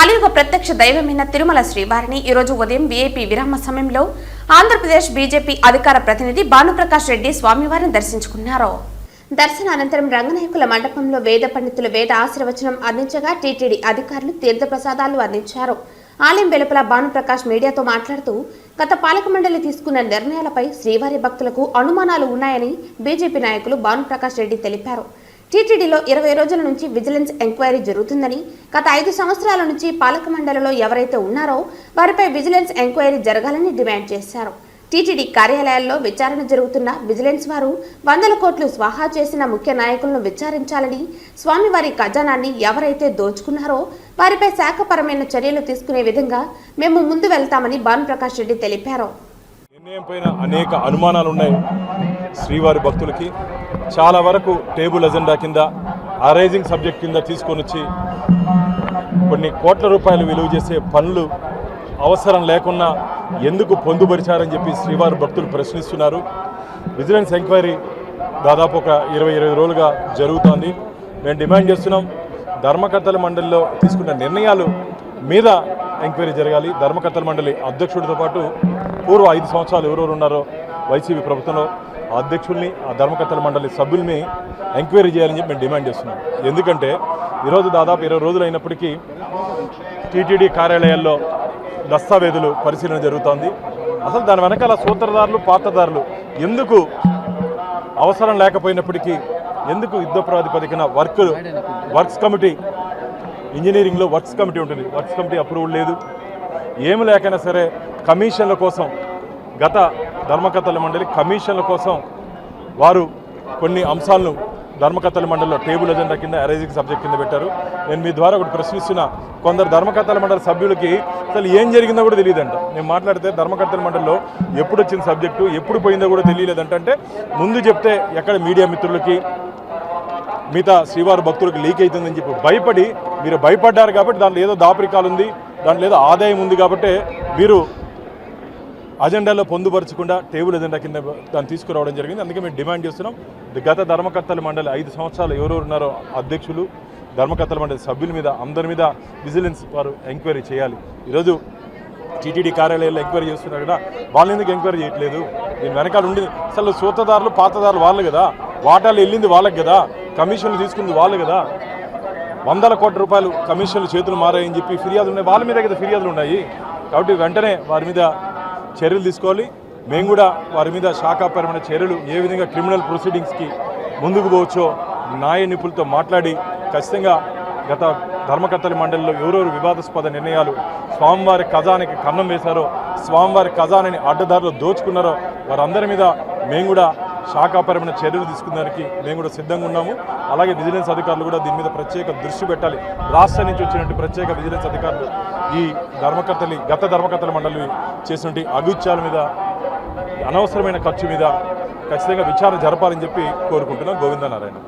కలియుగ ప్రత్యక్ష దైవమైన తిరుమల శ్రీవారిని ఈరోజు ఉదయం వీఐపీ విరామ సమయంలో ఆంధ్రప్రదేశ్ బీజేపీ అధికార ప్రతినిధి భానుప్రకాష్ రెడ్డి స్వామివారిని దర్శించుకున్నారు. దర్శనానంతరం రంగనాయకుల మండపంలో వేద పండితులు వేద ఆశీర్వచనం అందించగా టీటీడీ అధికారులు తీర్థప్రసాదాలు అందించారు. ఆలయం వెలుపల భానుప్రకాష్ మీడియాతో మాట్లాడుతూ గత పాలక మండలి తీసుకున్న నిర్ణయాలపై శ్రీవారి భక్తులకు అనుమానాలు ఉన్నాయని బీజేపీ నాయకులు భానుప్రకాష్ రెడ్డి తెలిపారు. టీటీడీలో ఇరవై రోజుల నుంచి విజిలెన్స్ ఎంక్వైరీ జరుగుతుందని గత ఐదు సంవత్సరాల నుంచి పాలక మండలిలో ఎవరైతే ఉన్నారో వారిపై విజిలెన్స్ ఎంక్వైరీ జరగాలని డిమాండ్ చేశారు. టీటీడీ కార్యాలయాల్లో విచారణ జరుగుతున్న విజిలెన్స్ వారు వందల కోట్లు స్వాహా చేసిన ముఖ్య నాయకులను విచారించాలని స్వామివారి ఖజానాన్ని ఎవరైతే దోచుకున్నారో వారిపై శాఖపరమైన చర్యలు తీసుకునే విధంగా మేము ముందు వెళ్తామని భానుప్రకాష్ రెడ్డి తెలిపారు. నిర్ణయం పైన అనేక అనుమానాలు ఉన్నాయి శ్రీవారి భక్తులకి. చాలా వరకు టేబుల్ అజెండా కింద అరైజింగ్ సబ్జెక్ట్ కింద తీసుకొని వచ్చి కొన్ని కోట్ల రూపాయలు విలువ చేసే పనులు అవసరం లేకున్నా ఎందుకు పొందుపరిచారని చెప్పి శ్రీవారి భక్తులు ప్రశ్నిస్తున్నారు. విజిలెన్స్ ఎంక్వైరీ దాదాపు ఒక ఇరవై ఇరవై రోజులుగా జరుగుతోంది. మేము డిమాండ్ చేస్తున్నాం ధర్మకర్తల మండలిలో తీసుకున్న నిర్ణయాలు మీద ఎంక్వైరీ జరగాలి. ధర్మకర్తల మండలి అధ్యక్షుడితో పాటు పూర్వ ఐదు సంవత్సరాలు ఎవరెవరు ఉన్నారో వైసీపీ ప్రభుత్వంలో అధ్యక్షుల్ని ఆ ధర్మకర్తల మండలి సభ్యుల్ని ఎంక్వైరీ చేయాలని చెప్పి మేము డిమాండ్ చేస్తున్నాం. ఎందుకంటే ఈరోజు దాదాపు ఇరవై రోజులు అయినప్పటికీ టీటీడీ కార్యాలయాల్లో దస్తావేజులు పరిశీలన జరుగుతోంది. అసలు దాని వెనకాల సూత్రధారులు పాత్రధారులు ఎందుకు అవసరం లేకపోయినప్పటికీ ఎందుకు యుద్ధ ప్రాతిపదికన వర్క్ వర్క్స్ కమిటీ ఇంజనీరింగ్లో వర్క్స్ కమిటీ ఉంటుంది. వర్క్స్ కమిటీ అప్రూవల్ లేదు. ఏమి లేకైనా సరే కమిషన్ల కోసం గత ధర్మకర్తల మండలి కమిషన్ల కోసం వారు కొన్ని అంశాలను ధర్మకర్తల మండలిలో టేబుల్ ఎజెండా కింద అరైజింగ్ సబ్జెక్ట్ కింద పెట్టారు. నేను మీ ద్వారా ఒకటి ప్రశ్నిస్తున్న కొందరు ధర్మకర్తల మండలి సభ్యులకి అసలు ఏం జరిగిందో కూడా తెలియదంట. నేను మాట్లాడితే ధర్మకర్తల మండలిలో ఎప్పుడు వచ్చిన సబ్జెక్టు ఎప్పుడు పోయిందో కూడా తెలియలేదంట. అంటే ముందు చెప్తే ఎక్కడ మీడియా మిత్రులకి మిగతా శ్రీవారి భక్తులకు లీక్ అవుతుందని చెప్పి భయపడి మీరు భయపడ్డారు కాబట్టి దాంట్లో ఏదో దాపరికాలు ఉంది దాంట్లో ఏదో ఆదాయం ఉంది కాబట్టి మీరు అజెండాలో పొందుపరచకుండా టేబుల్ ఎజెండా కింద దాన్ని తీసుకురావడం జరిగింది. అందుకే మేము డిమాండ్ చేస్తున్నాం. గత ధర్మకర్తల మండలి ఐదు సంవత్సరాలు ఎవరెవరు ఉన్నారో అధ్యక్షులు ధర్మకర్తల మండలి సభ్యుల మీద అందరి మీద విజిలెన్స్ వారు ఎంక్వైరీ చేయాలి. ఈరోజు టీటీడీ కార్యాలయాల్లో ఎంక్వైరీ చేస్తున్నారు కదా వాళ్ళు ఎందుకు ఎంక్వైరీ చేయట్లేదు? దీని వెనకాల ఉండి అసలు సూతదారులు పాతదారులు వాళ్ళు కదా వాటాలు వెళ్ళింది వాళ్ళకి కదా కమిషన్లు తీసుకుంది వాళ్ళు కదా. వందల కోట్ల రూపాయలు కమిషన్లు చేతులు మారాయని చెప్పి ఫిర్యాదులు ఉన్నాయి. వాళ్ళ మీద కదా ఫిర్యాదులు ఉన్నాయి. కాబట్టి వెంటనే వారి మీద చర్యలు తీసుకోవాలి. మేము కూడా వారి మీద శాఖాపరమైన చర్యలు ఏ విధంగా క్రిమినల్ ప్రొసీడింగ్స్కి ముందుకు పోవచ్చో న్యాయ నిపుణులతో మాట్లాడి ఖచ్చితంగా గత ధర్మకర్తల మండలిలో ఎవరెవరు వివాదాస్పద నిర్ణయాలు స్వామివారి ఖజానికి కన్నం వేశారో స్వామివారి ఖజానాని అడ్డదారిలో దోచుకున్నారో వారందరి మీద మేము కూడా శాఖాపరమైన చర్యలు తీసుకునేదానికి మేము కూడా సిద్ధంగా ఉన్నాము. అలాగే విజిలెన్స్ అధికారులు కూడా దీని మీద ప్రత్యేక దృష్టి పెట్టాలి. రాష్ట్రం నుంచి వచ్చినటువంటి ప్రత్యేక విజిలెన్స్ అధికారులు ఈ ధర్మకర్తలి గత ధర్మకర్తల మండలి చేసినటువంటి అగుత్యాల మీద అనవసరమైన ఖర్చు మీద ఖచ్చితంగా విచారణ జరపాలని చెప్పి కోరుకుంటున్నాం. గోవిందనారాయణ.